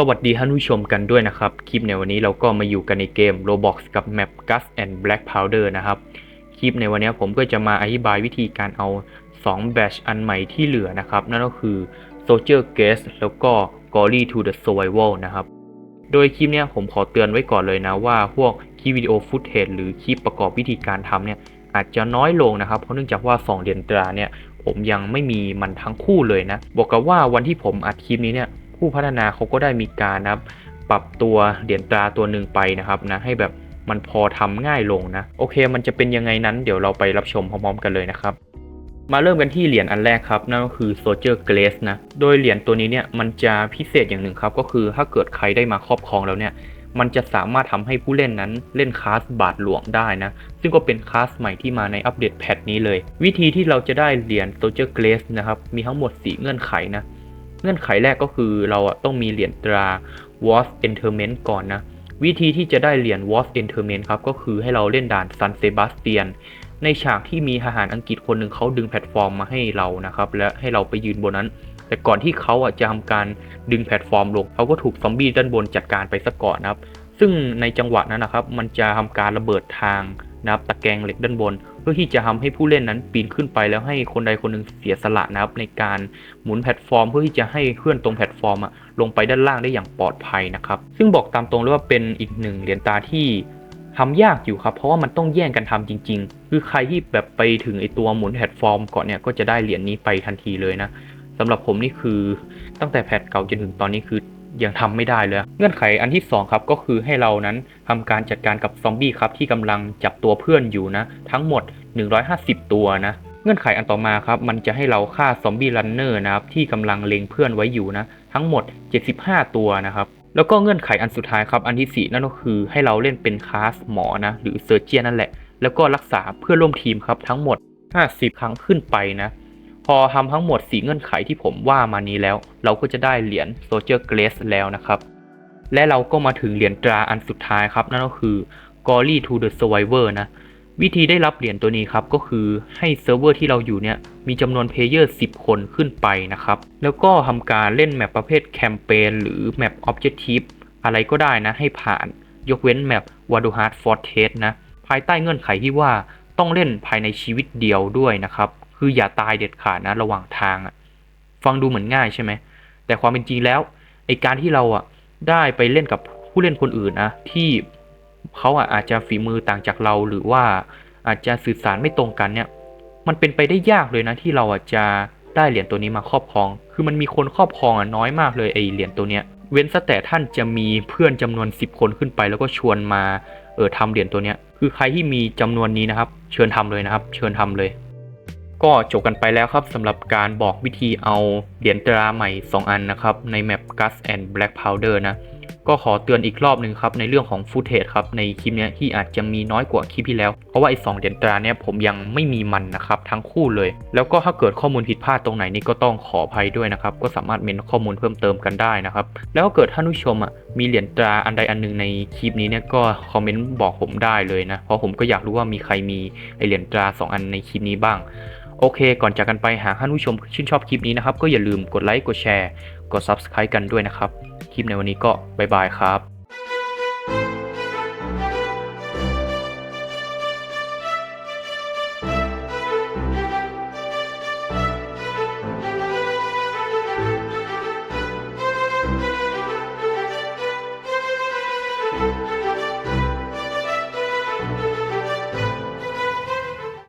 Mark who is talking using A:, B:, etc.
A: สวัสดีท่านผู้ชมกันด้วยนะครับ คลิปในวันนี้เราก็มาอยู่กันในเกม Roblox กับ Map Gus and Black Powder นะครับ คลิปในวันนี้ผมก็จะมาอธิบายวิธีการเอา 2 แบชอันใหม่ที่เหลือนะครับ นั่นก็คือ Soldier Guest แล้วก็ Glory to the Survival นะครับ โดยคลิปนี้ผมขอเตือนไว้ก่อนเลยนะว่าพวกคลิปวิดีโอฟุตเทจหรือคลิปประกอบวิธีการทำเนี่ยอาจจะน้อยลงนะครับ เพราะเนื่องจากว่า 2เหรียญตราเนี่ยผมยังไม่มีมันทั้งคู่เลยนะ บอกกับว่าวันที่ผมอัดคลิปนี้เนี่ย ผู้พัฒนาเขาก็ได้มีการนะครับ ปรับตัวเหรียญตราตัวหนึ่งไปนะครับนะให้แบบมันพอทำง่ายลงนะ โอเค มันจะเป็นยังไงนั้น เดี๋ยวเราไปรับชมพร้อมๆกันเลยนะครับ มาเริ่มกันที่เหรียญอันแรกครับ นั่นก็คือ Soldier Grace นะ โดยเหรียญตัวนี้เนี่ยมันจะพิเศษอย่างหนึ่งครับ ก็คือถ้าเกิดใครได้มาครอบครองแล้วเนี่ยมันจะสามารถทำให้ผู้เล่นนั้นเล่นคลาสบาทหลวงได้นะ ซึ่งก็เป็นคลาสใหม่ที่มาในอัปเดตแพทนี้เลย วิธีที่เราจะได้เหรียญ Soldier Grace นะครับ มีทั้งหมด 4 เงื่อนไขนะ งื่อนไขแรกก็คือเราอะต้องมีเหรียญตรา Was Enterment ก่อนนะ วิธีที่จะได้เหรียญ Was Enterment ครับ ก็คือให้เราเล่นด่าน San Sebastian ในฉากที่มีทหารอังกฤษคนหนึ่งเขาดึงแพลตฟอร์มมาให้เรานะครับ และให้เราไปยืนบนนั้น แต่ก่อนที่เขาอะจะทำการดึงแพลตฟอร์มลงเขาก็ถูกซอมบี้ด้านบนจัดการไปซะก่อนนะครับ ซึ่งในจังหวะนั้นนะครับ มันจะทำการระเบิดทางนะครับตะแกรงเหล็กด้านบน พื่อที่จะทำให้ผู้เล่นนั้นปีนขึ้นไปแล้วให้คนใดคนหนึ่งเสียสละนะครับ ในการหมุนแพลตฟอร์ม เพื่อที่จะให้เคลื่อนตรงแพลตฟอร์มอะลงไปด้านล่างได้อย่างปลอดภัยนะครับ ซึ่งบอกตามตรงเลยว่าเป็นอีกหนึ่งเหรียญตาที่ทำยากอยู่ครับ เพราะว่ามันต้องแย่งกันทำจริง ๆ คือใครที่แบบไปถึงไอตัวหมุนแพลตฟอร์มก่อนเนี่ยก็จะได้เหรียญนี้ไปทันทีเลยนะสำหรับผมนี่คือตั้งแต่แพทเก่าจนถึงตอนนี้คือ ยังทำไม่ได้เลย เงื่อนไขอันที่ 2 ครับก็คือให้เรานั้นทำการจัดการกับซอมบี้ครับที่กำลังจับตัวเพื่อนอยู่นะ ทั้งหมด 150 ตัวนะเงื่อนไขอันต่อมาครับมันจะให้เราฆ่าซอมบี้รันเนอร์นะครับที่กำลังเล็งเพื่อนไว้อยู่นะ ทั้งหมด 75 ตัวนะครับแล้วก็เงื่อนไขอันสุดท้ายครับอันที่ 4 นั่นก็คือให้เราเล่นเป็นคลาสหมอนะหรือเซอร์เจียนนั่นแหละ แล้วก็รักษาเพื่อนร่วมทีมครับทั้งหมด 50 ครั้งขึ้นไปนะ พอทำทั้งหมด 4 เงื่อนไขที่ผมว่ามานี้แล้ว เราก็จะได้เหรียญ Soldier Grace แล้วนะครับ และเราก็มาถึงเหรียญตราอันสุดท้ายครับ นั่นก็คือ Glory to the Survivor นะ วิธีได้รับเหรียญตัวนี้ครับ ก็คือให้เซิร์ฟเวอร์ที่เราอยู่เนี่ยมีจำนวนเพลเยอร์ 10 คนขึ้นไปนะครับ แล้วก็ทำการเล่นแมปประเภทแคมเปญหรือแมปออบเจกตีฟอะไรก็ได้นะให้ผ่าน ยกเว้นแมปวาดูฮาร์ดฟอร์เทสนะภายใต้เงื่อนไขที่ว่าต้องเล่นภายในชีวิตเดียวด้วยนะครับ คืออย่าตายเด็ดขาดนะระหว่างทางอะฟังดูเหมือนง่ายใช่ไหม แต่ความเป็นจริงแล้วไอการที่เราอะได้ไปเล่นกับผู้เล่นคนอื่นนะที่เขาอะอาจจะฝีมือต่างจากเราหรือว่าอาจจะสื่อสารไม่ตรงกันเนี่ย มันเป็นไปได้ยากเลยนะที่เราอะจะได้เหรียญตัวนี้มาครอบครอง คือมันมีคนครอบครองอะน้อยมากเลยไอเหรียญตัวเนี้ย เว้นซะแต่ท่านจะมีเพื่อนจำนวน 10 คนขึ้นไป แล้วก็ชวนมาเออทำเหรียญตัวเนี้ย คือใครที่มีจำนวนนี้นะครับ เชิญทำเลยนะครับ เชิญทำเลย ก็จบกันไปแล้วครับสำหรับการบอกวิธีเอาเหรียญตราใหม่ 2 อันนะครับ ในแมป Gus and Black Powder นะ ก็ขอเตือนอีกรอบหนึ่งครับ ในเรื่องของฟุตเทจครับ ในคลิปนี้ที่อาจจะมีน้อยกว่าคลิปที่แล้ว เพราะว่าไอ้สองเหรียญตราเนี้ยผมยังไม่มีมันนะครับ ทั้งคู่เลย แล้วก็ถ้าเกิดข้อมูลผิดพลาดตรงไหนนี่ก็ต้องขออภัยด้วยนะครับ ก็สามารถเมนข้อมูลเพิ่มเติมกันได้นะครับ แล้วก็เกิดท่านผู้ชมอะมีเหรียญตราอันใดอันหนึ่งในคลิปนี้เนี่ยก็คอมเมนต์บอกผมได้เลยนะเพราะผมก็อยากรู้ว่ามีใครมีไอเหรียญตราสองอันในคลิปนี้บ้าง โอเค ก่อนจากกันไปหากท่านผู้ชมชื่นชอบคลิปนี้นะครับ ก็อย่าลืมกดไลค์ กดแชร์ กด Subscribe กันด้วยนะครับ คลิปในวันนี้ก็บ๊ายบายครับ